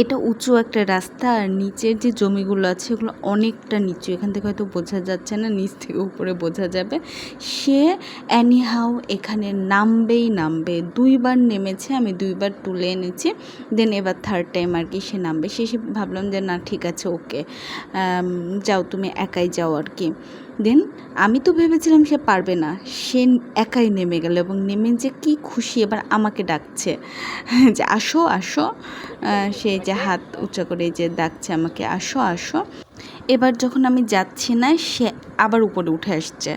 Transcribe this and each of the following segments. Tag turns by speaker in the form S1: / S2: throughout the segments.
S1: এটা উঁচু একটা রাস্তা আর নিচের যে জমিগুলো আছে ওগুলো অনেকটা নিচু। এখান থেকে হয়তো বোঝা যাচ্ছে না, নিচ থেকে উপরে বোঝা যাবে। সে অ্যানিহাও এখানে নামবেই নামবে। দুইবার নেমেছে, আমি দুইবার তুলে এনেছি। দেন এবার থার্ড টাইম আর কি সে নামবে। শেষে ভাবলাম যে না, ঠিক আছে ওকে যাও, তুমি একাই যাও আর কি। দেন আমি তো ভেবেছিলাম সে পারবে না। সে একাই নেমে গেল এবং নেমে যে কি খুশি এবার আমাকে ডাকছে। যে আসো আসো। সে যে হাত উঁচা করে যে ডাকছে আমাকে, আসো আসো। এবার যখন আমি যাচ্ছি না, সে আবার উপরে উঠে আসছে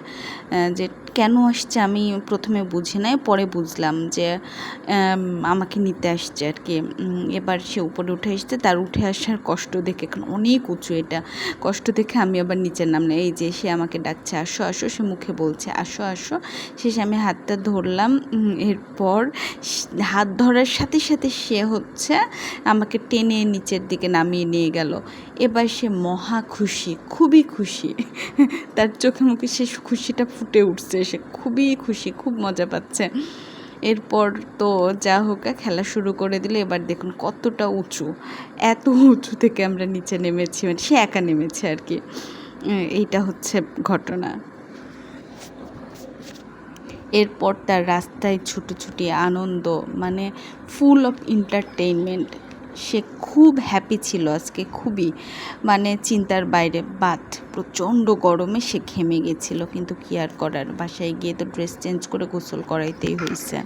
S1: যে কেন আসছে আমি প্রথমে বুঝি নাই, পরে বুঝলাম যে আমাকে নিতে আসছে আর কি। এবার সে উপরে উঠে আসছে, তার উঠে আসার কষ্ট দেখে এখন অনেক উঁচু এটা। কষ্ট দেখে আমি আবার নিচের নাম নামলাম এই যে সে আমাকে ডাকছে, আসো আসো। সে মুখে বলছে, আসো আসো। শেষে আমি হাতটা ধরলাম এরপর হাত ধরার সাথে সাথে সে হচ্ছে আমাকে টেনে নিচের দিকে নামিয়ে নিয়ে গেল। এবার সে মহা খুশি খুবই খুশি। তার চোখে মুখে সে খুশিটা ফুটে উঠছে, সে খুবই খুশি, খুব মজা পাচ্ছে। এরপর তো যা হোক, খেলা শুরু করে দিলে। এবার দেখুন কতটা উঁচু, এত উঁচু থেকে আমরা নিচে নেমেছি মানে সে একা নেমেছে আর কি। এইটা হচ্ছে ঘটনা। এরপর তার রাস্তায় ছুটোছুটি, আনন্দ মানে ফুল অফ এন্টারটেইনমেন্ট সে খুব হ্যাপি ছিল আজকে খুবই। মানে চিন্তার বাইরে বাট প্রচণ্ড গরমে সে ঘেমে গেছিল। কিন্তু কি আর করার? বাসায় গিয়ে তো ড্রেস চেঞ্জ করে গোসল করাইতেই হয়েছে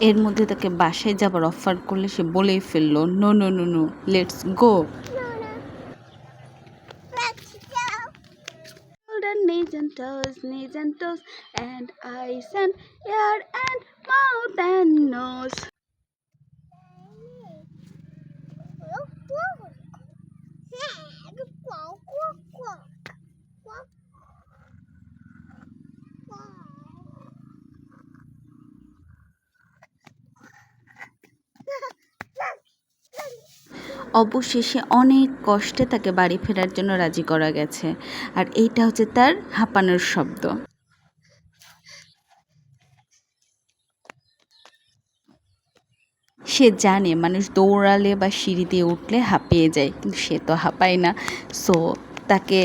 S1: এর মধ্যে তাকে বাসায় যাবার অফার করলে সে বলেই ফেলল no no no no let's go knees and toes, knees and toes, and eyes and ear and mouth and nose. অবশেষে অনেক কষ্টে তাকে বাড়ি ফেরার জন্য রাজি করা গেছে। আর এইটা হচ্ছে তার হাঁপানোর শব্দ। সে জানে মানুষ দৌড়ালে বা সিঁড়ি দিয়ে উঠলে হাঁপিয়ে যায়, কিন্তু সে তো হাঁপায় না। সো তাকে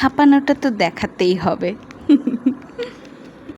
S1: হাঁপানোটা তো দেখাতেই হবে।